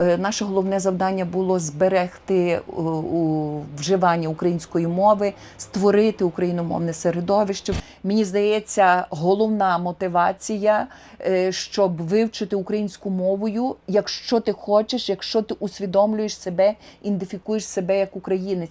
Е, Наше головне завдання було зберегти е, вживання української мови, створити україномовне середовище. Мені здається, головна мотивація, е, щоб вивчити українську мовою, якщо ти хочеш, якщо ти усвідомлюєш себе, ідентифікуєш себе як українець.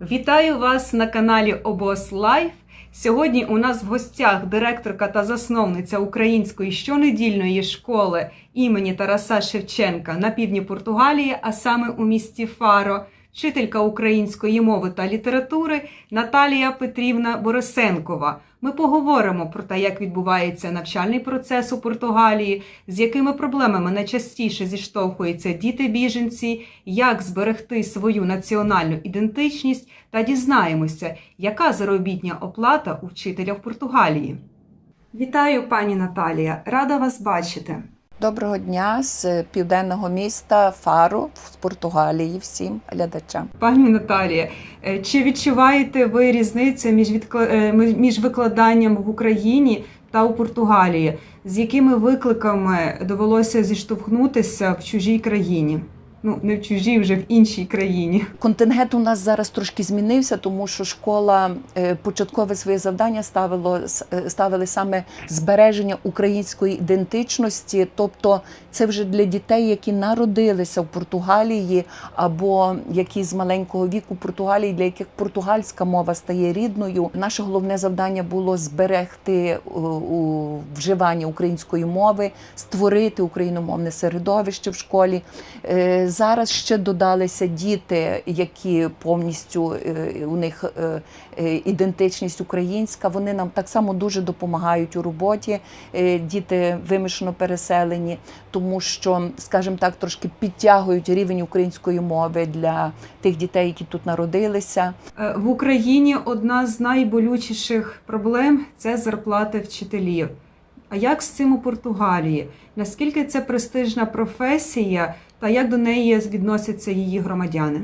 Вітаю вас на каналі Обос Лайф. Сьогодні у нас в гостях директорка та засновниця української щонедільної школи імені Тараса Шевченка на півдні Португалії, а саме у місті Фаро, вчителька української мови та літератури Наталія Петрівна Борисенкова. Ми поговоримо про те, як відбувається навчальний процес у Португалії, з якими проблемами найчастіше зіштовхуються діти-біженці, як зберегти свою національну ідентичність, та дізнаємося, яка заробітня оплата у вчителя в Португалії. Вітаю, пані Наталія! Рада вас бачити. Доброго дня з південного міста Фару з Португалії всім глядачам. Пані Наталія, е, чи відчуваєте ви різницю між, е, між викладанням в Україні та у Португалії? З якими викликами довелося зіштовхнутися в чужій країні? Ну, не в чужій, вже в іншій країні. Контингент у нас зараз трошки змінився, тому що школа е, початкове своє завдання ставило е, ставили саме збереження української ідентичності, тобто це вже для дітей, які народилися в Португалії, або які з маленького віку Португалії, для яких португальська мова стає рідною. Наше головне завдання було зберегти е, у вживання української мови, створити україномовне середовище в школі. Зараз ще додалися діти, які повністю е, у них е, е, ідентичність українська. Вони нам так само дуже допомагають у роботі. Діти вимушено переселені, тому що, скажімо так, трошки підтягують рівень української мови для тих дітей, які тут народилися. В Україні одна з найболючіших проблем це зарплати вчителів. А як з цим у Португалії? Наскільки це престижна професія, та як до неї відносяться її громадяни?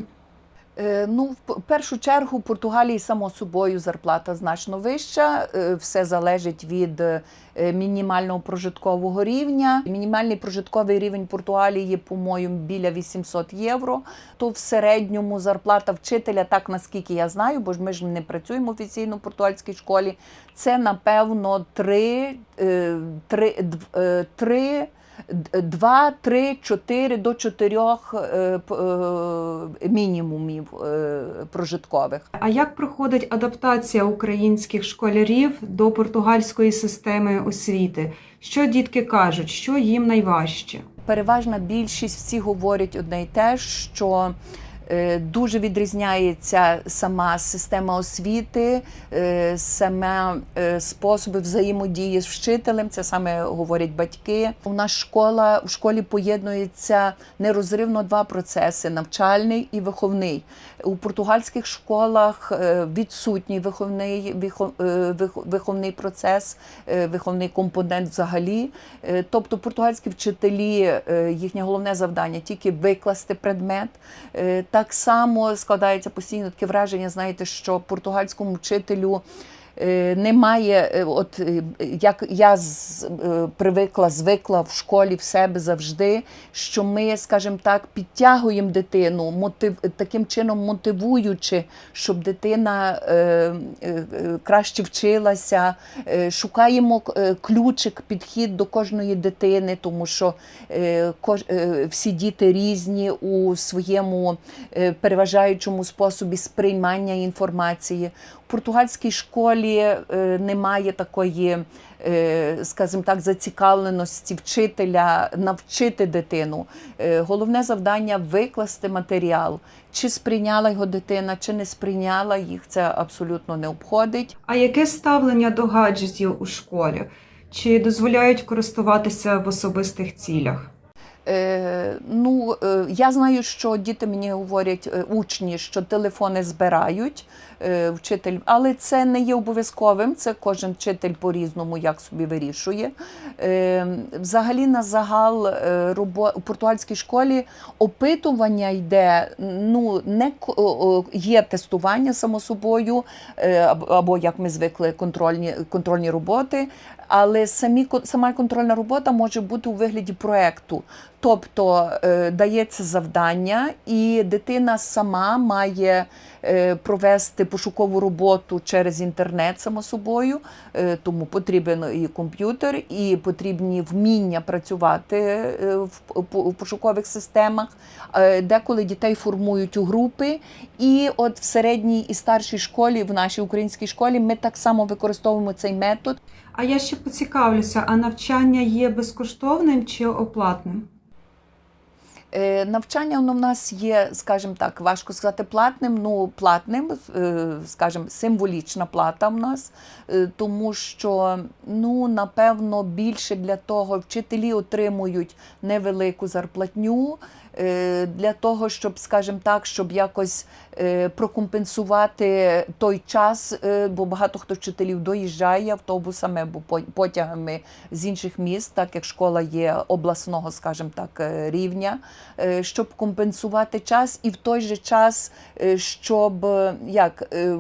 Е, Ну, в першу чергу, в Португалії само собою зарплата значно вища. Е, Все залежить від е, мінімального прожиткового рівня. Мінімальний прожитковий рівень Португалії, по-моєму, біля 800 євро. То в середньому зарплата вчителя, так наскільки я знаю, бо ж ми ж не працюємо офіційно в португальській школі. Це напевно 3, 3, 3 Два, три, чотири до чотирьох е, е, мінімумів е, прожиткових. А як проходить адаптація українських школярів до португальської системи освіти? Що дітки кажуть, що їм найважче? Переважна більшість всі говорять одне й те, що дуже відрізняється сама система освіти, е, саме е, способи взаємодії з вчителем. Це саме говорять батьки. У нас школа в школі поєднується нерозривно два процеси: навчальний і виховний. У португальських школах е, відсутній виховний вихо- е, вих- виховний процес, е, виховний компонент взагалі. Е, Тобто португальські вчителі, е, їхнє головне завдання тільки викласти предмет. Е, Так само складається постійно таке враження, знаєте, що португальському вчителю. Е, Немає, е, от е, як я з, привикла, звикла в школі в себе завжди, що ми, скажімо так, підтягуємо дитину, мотив, таким чином мотивуючи, щоб дитина е, е, краще вчилася, е, шукаємо ключик, підхід до кожної дитини, тому що е, кож, е, всі діти різні у своєму е, переважаючому способі сприймання інформації. Португальській школі е, немає такої, е, скажімо так, зацікавленості вчителя навчити дитину. Е, Головне завдання викласти матеріал. Чи сприйняла його дитина, чи не сприйняла їх, це абсолютно не обходить. А яке ставлення до гаджетів у школі? Чи дозволяють користуватися в особистих цілях? Е, ну, е, я знаю, що діти мені говорять, е, учні, що телефони збирають вчитель, але це не є обов'язковим. Це кожен вчитель по-різному як собі вирішує. Взагалі, на загал у португальській школі опитування йде. Ну, не є тестування само собою, або як ми звикли, контрольні, контрольні роботи. Але самі сама контрольна робота може бути у вигляді проекту. Тобто е, дається завдання, і дитина сама має провести пошукову роботу через інтернет, само собою, е, тому потрібен і комп'ютер, і потрібні вміння працювати е, в пошукових системах. Е, Деколи дітей формують у групи, і от в середній і старшій школі, в нашій українській школі, ми так само використовуємо цей метод. А я ще поцікавлюся, а навчання є безкоштовним чи оплатним? Е, Навчання воно в нас є, скажімо так, важко сказати платним. Ну, платним, е, скажімо, символічна плата в нас, е, тому що ну, напевно більше для того вчителі отримують невелику зарплатню. Для того, щоб, скажімо так, щоб якось прокомпенсувати той час, е, бо багато хто вчителів доїжджає автобусами або по- потягами з інших міст, так як школа є обласного, скажімо так, е, рівня, е, щоб компенсувати час, і в той же час, е, щоб е, як е,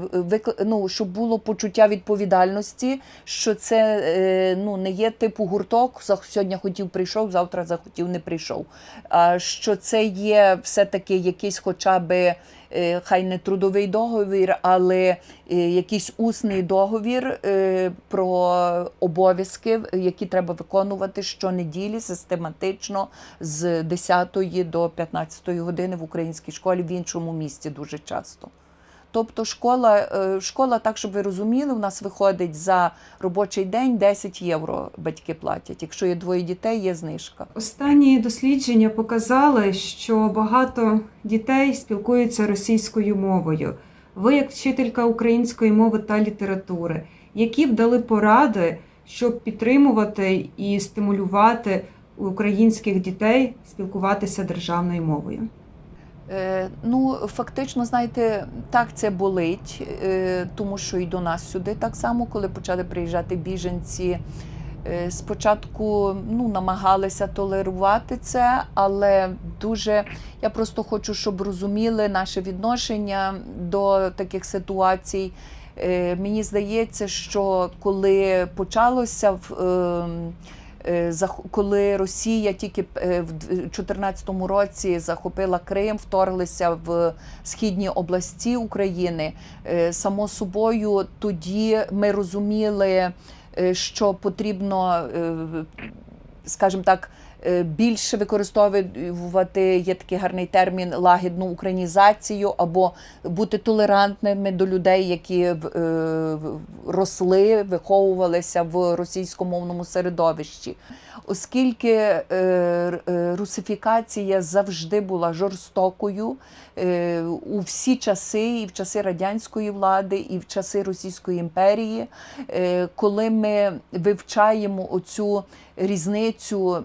ну, щоб було почуття відповідальності, що це е, ну не є типу гурток. Сьогодні хотів прийшов, завтра захотів не прийшов. А що це є все-таки якийсь, хоча би. Е, Хай не трудовий договір, але е, якийсь усний договір е, про обов'язки, які треба виконувати щонеділі систематично з 10 до 15 години в українській школі, в іншому місті дуже часто. Тобто школа, е, школа, так щоб ви розуміли, у нас виходить за робочий день 10 євро батьки платять. Якщо є двоє дітей, є знижка. Останні дослідження показали, що багато дітей спілкуються російською мовою. Ви, як вчителька української мови та літератури, які б дали поради, щоб підтримувати і стимулювати українських дітей спілкуватися державною мовою? Е, Ну, фактично, знаєте, так це болить, е, тому що і до нас сюди так само, коли почали приїжджати біженці. е, Спочатку ну, намагалися толерувати це, але дуже я просто хочу, щоб розуміли наше відношення до таких ситуацій. Мені здається, що коли почалося в. Е, коли Росія тільки е, в 2014 році захопила Крим, вторглися в східні області України. е, Само собою, тоді ми розуміли, що потрібно, скажімо так. Е, Більше використовувати є такий гарний термін лагідну українізацію або бути толерантними до людей, які е, росли, виховувалися в російськомовному середовищі. Оскільки е, русифікація завжди була жорстокою у всі часи, і в часи радянської влади, і в часи Російської імперії, коли ми вивчаємо оцю різницю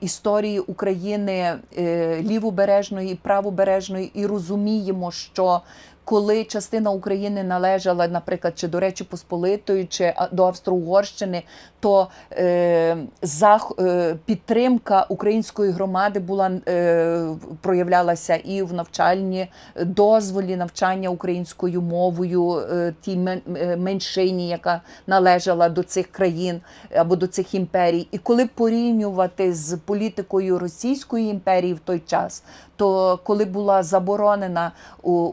історії України е, лівобережної правобережної, і розуміємо, що коли частина України належала, наприклад, чи до Речі Посполитої, чи до Австро-Угорщини, то е, зах, е, підтримка української громади була е, проявлялася і в навчальні дозволі навчання українською мовою е, тій е, меншині, яка належала до цих країн або до цих імперій. І коли порівнювати з політикою Російської імперії в той час, то коли була заборонена о,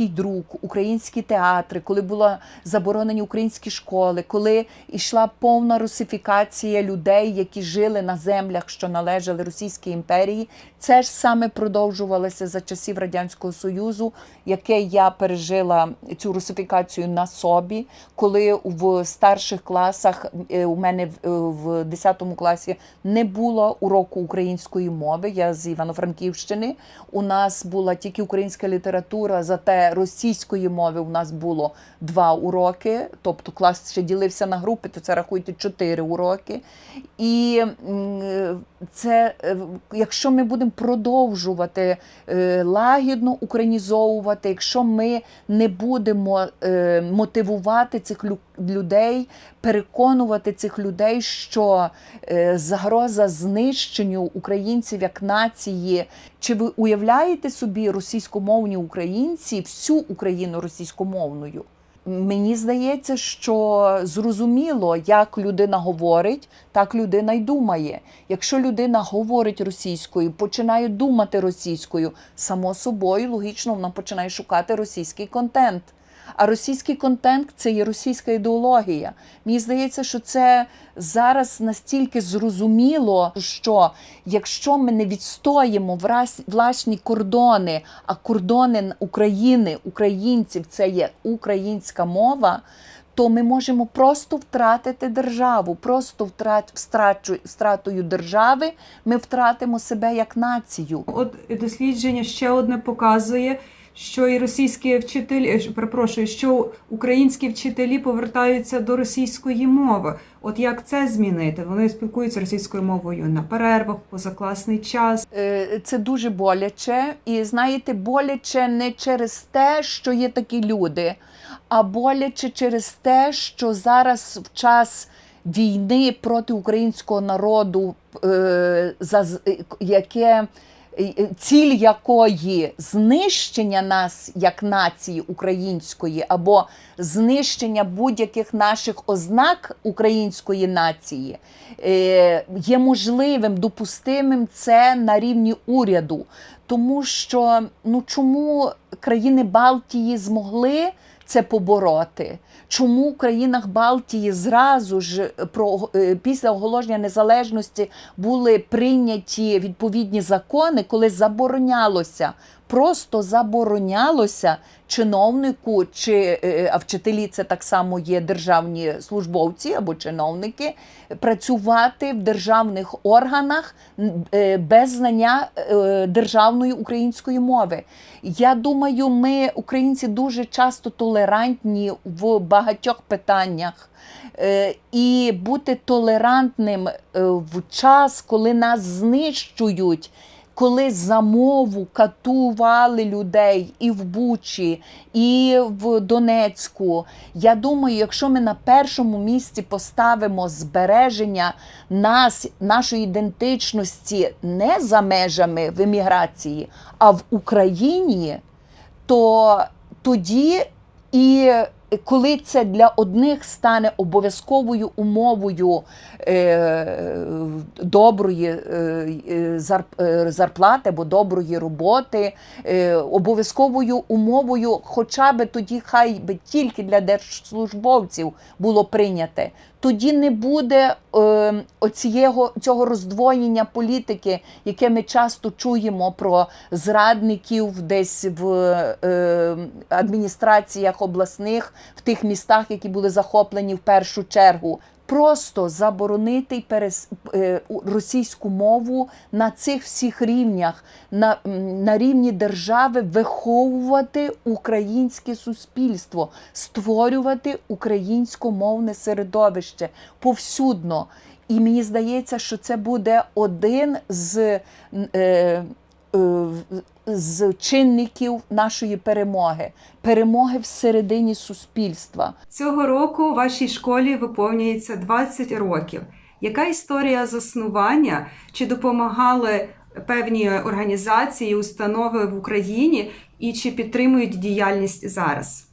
український друк, українські театри, коли були заборонені українські школи, коли йшла повна русифікація людей, які жили на землях, що належали Російській імперії, це ж саме продовжувалося за часів Радянського Союзу, яке я пережила цю русифікацію на собі, коли в старших класах е, у мене в- е, в 10 класі не було уроку української мови. Я з Івано-Франківщини. У нас була тільки українська література, зате російської мови у нас було два уроки. Тобто клас ще ділився на групи, то це рахуйте чотири уроки. І це, е, якщо ми будемо продовжувати е, лагідно українізовувати, якщо ми не будемо е, мотивувати цих людей, переконувати цих людей, що загроза знищенню українців як нації, чи ви уявляєте собі російськомовні українці всю Україну російськомовною? мені здається, що зрозуміло, як людина говорить, так людина й думає. Якщо людина говорить російською, починає думати російською, само собою логічно вона починає шукати російський контент. А російський контент це є російська ідеологія. Мені здається, що це зараз настільки зрозуміло, що якщо ми не відстоїмо власні кордони, а кордони України, українців це є українська мова. То ми можемо просто втратити державу, просто втрат, встрачу, втратою держави ми втратимо себе як націю. От дослідження ще одне показує, що і російські вчителі, е, перепрошую, що українські вчителі повертаються до російської мови. От як це змінити? Вони спілкуються російською мовою на перервах, позакласний час. Е, Це дуже боляче, і знаєте, боляче не через те, що є такі люди, а боляче через те, що зараз в час війни проти українського народу, е, яке ціль якої знищення нас як нації української, або знищення будь-яких наших ознак української нації, е, є можливим, допустимим це на рівні уряду. Тому що ну чому країни Балтії змогли це побороти? Чому в країнах Балтії зразу ж про е, після оголошення незалежності були прийняті відповідні закони, коли заборонялося, просто заборонялося чиновнику, чи е, а вчителі це так само є державні службовці або чиновники, працювати в державних органах е, без знання е, державної української мови. Я думаю, ми, українці, дуже часто толерантні в багатьох питаннях. Е, І бути толерантним е, в час, коли нас знищують, коли за мову катували людей і в Бучі, і в Донецьку. Я думаю, якщо ми на першому місці поставимо збереження нас, нашої ідентичності не за межами в еміграції, а в Україні, то тоді і коли це для одних стане обов'язковою умовою е, доброї е, е, зар- е, зарплати або доброї роботи, е, обов'язковою умовою, хоча би тоді, хай би тільки для держслужбовців було прийняте, тоді не буде е, оцієго, цього роздвоєння політики, яке ми часто чуємо про зрадників десь в е, адміністраціях обласних, в тих містах, які були захоплені в першу чергу. Просто заборонити перес... е, російську мову на цих всіх рівнях, на, на рівні держави виховувати українське суспільство, створювати українськомовне середовище повсюдно. І мені здається, що це буде один з, е, з чинників нашої перемоги, перемоги всередині суспільства. Цього року вашій школі виповнюється 20 років. Яка історія заснування? Чи допомагали певні організації, установи в Україні і чи підтримують діяльність зараз?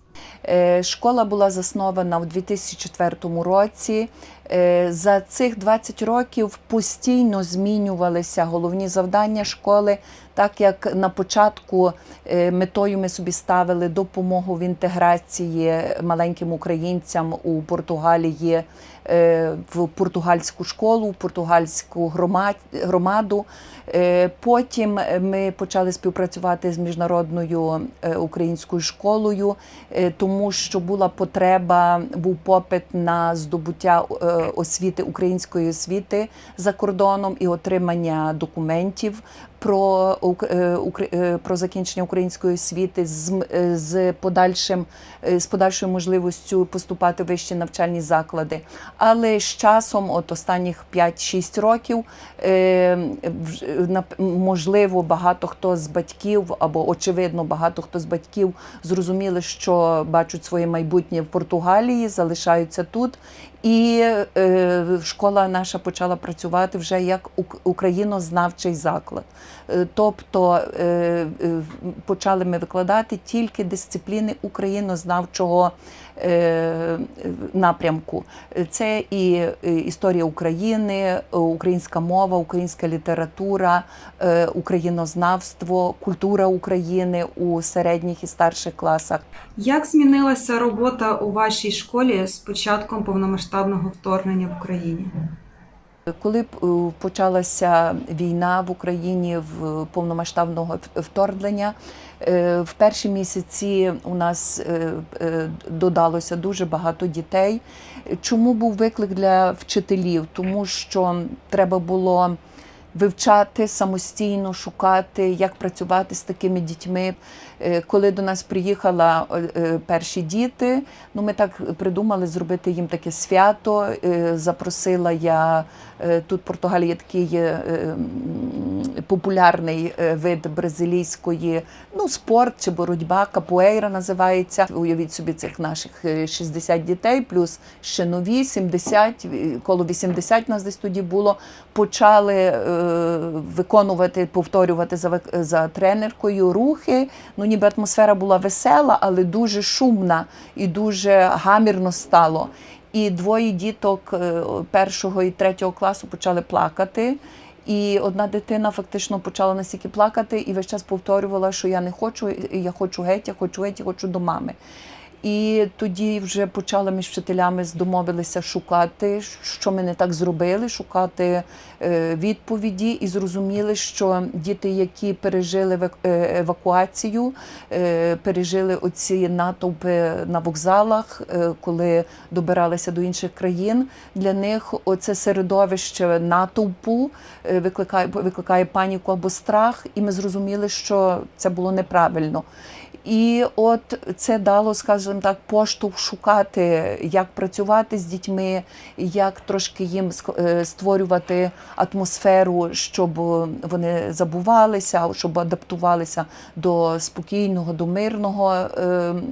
Е, Школа була заснована в 2004 році. Е, За цих 20 років постійно змінювалися головні завдання школи, так як на початку е, метою ми собі ставили допомогу в інтеграції маленьким українцям у Португалії е, в португальську школу, в португальську громаду. Потім ми почали співпрацювати з міжнародною українською школою, тому що була потреба, був попит на здобуття освіти української освіти за кордоном і отримання документів про, е, е, про закінчення української освіти з, е, з подальшим з подальшою можливістю поступати в вищі навчальні заклади. Але з часом, от останніх 5-6 років, можливо, багато хто з батьків, або очевидно, багато хто з батьків зрозуміли, що бачать своє майбутнє в Португалії, залишаються тут. І школа наша почала працювати вже як ук- українознавчий заклад. Е, Тобто е, е, почали ми викладати тільки дисципліни українознавчого напрямку. Це і історія України, українська мова, українська література, українознавство, культура України у середніх і старших класах. Як змінилася робота у вашій школі з початком повномасштабного вторгнення в Україні? Коли е, почалася війна в Україні в повномасштабного вторгнення, е, в перші місяці у нас е, додалося дуже багато дітей. Чому був виклик для вчителів? Тому що треба було вивчати самостійно, шукати, як працювати з такими дітьми. Коли до нас приїхали перші діти, ну ми так придумали зробити їм таке свято. Запросила я тут в Португалії є такий е, популярний е, вид бразилійської, ну спорт чи боротьба, капуейра називається. Уявіть собі цих наших е, 60 дітей, плюс ще нові 70, е, коло 80 нас десь тоді було. Почали е, виконувати, повторювати за, за тренеркою рухи. Ну, ніби атмосфера була весела, але дуже шумна і дуже гамірно стало. І двоє діток е, першого і третього класу почали плакати. І одна дитина фактично почала настільки плакати і весь час повторювала, що я не хочу, я хочу геть, я хочу геть, я хочу до мами. І тоді вже почали між вчителями домовилися шукати, що ми не так зробили, шукати е, відповіді, і зрозуміли, що діти, які пережили е, евакуацію, е, пережили оці натовпи на вокзалах, коли добиралися до інших країн. Для них оце середовище натовпу викликає викликає паніку або страх, і ми зрозуміли, що це було неправильно. І от це дало, скажімо так, поштовх шукати, як працювати з дітьми, як трошки їм е, створювати атмосферу, щоб вони забувалися, щоб адаптувалися до спокійного, до мирного е,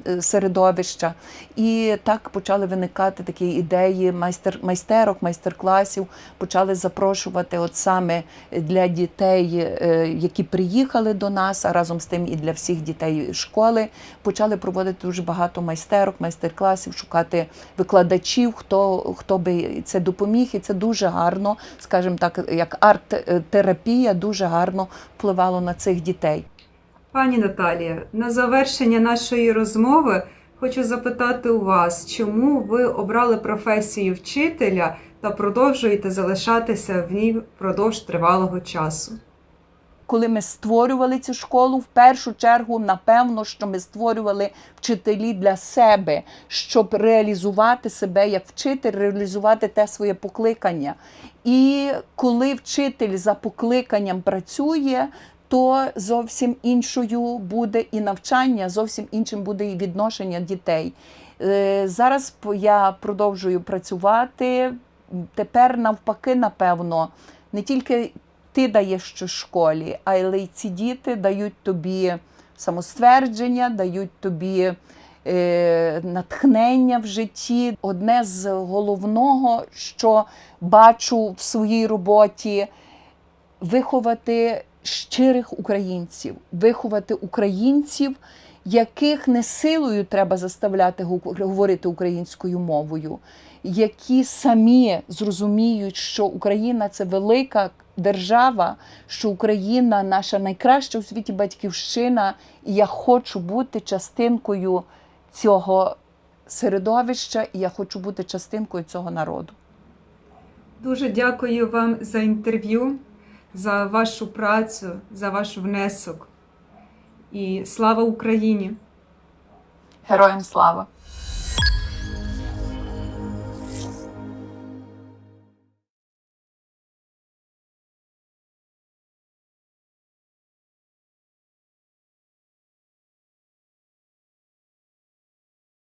е, середовища. І так почали виникати такі ідеї майстер, майстерок, майстер-класів, почали запрошувати от саме для дітей, які приїхали до нас, а разом з тим і для всіх дітей школи. Почали проводити дуже багато майстерок, майстер-класів, шукати викладачів, хто, хто би це допоміг. І це дуже гарно, скажімо так, як арт-терапія дуже гарно впливало на цих дітей. Пані Наталія, на завершення нашої розмови хочу запитати у вас, чому ви обрали професію вчителя та продовжуєте залишатися в ній впродовж тривалого часу? Коли ми створювали цю школу, в першу чергу, напевно, що ми створювали вчителі для себе, щоб реалізувати себе як вчитель, реалізувати те своє покликання. І коли вчитель за покликанням працює, то зовсім іншою буде і навчання, зовсім іншим буде і відношення дітей. Е, Зараз я продовжую працювати. Тепер, навпаки, напевно, не тільки ти даєш щось школі, але ці діти дають тобі самоствердження, дають тобі е, натхнення в житті. Одне з головного, що бачу в своїй роботі, виховати щирих українців, виховати українців, яких не силою треба заставляти говорити українською мовою, які самі зрозуміють, що Україна це велика держава, що Україна наша найкраща у світі батьківщина, і я хочу бути частинкою цього середовища, і я хочу бути частинкою цього народу. Дуже дякую вам за інтерв'ю, за вашу працю, за ваш внесок. І слава Україні! Героям слава!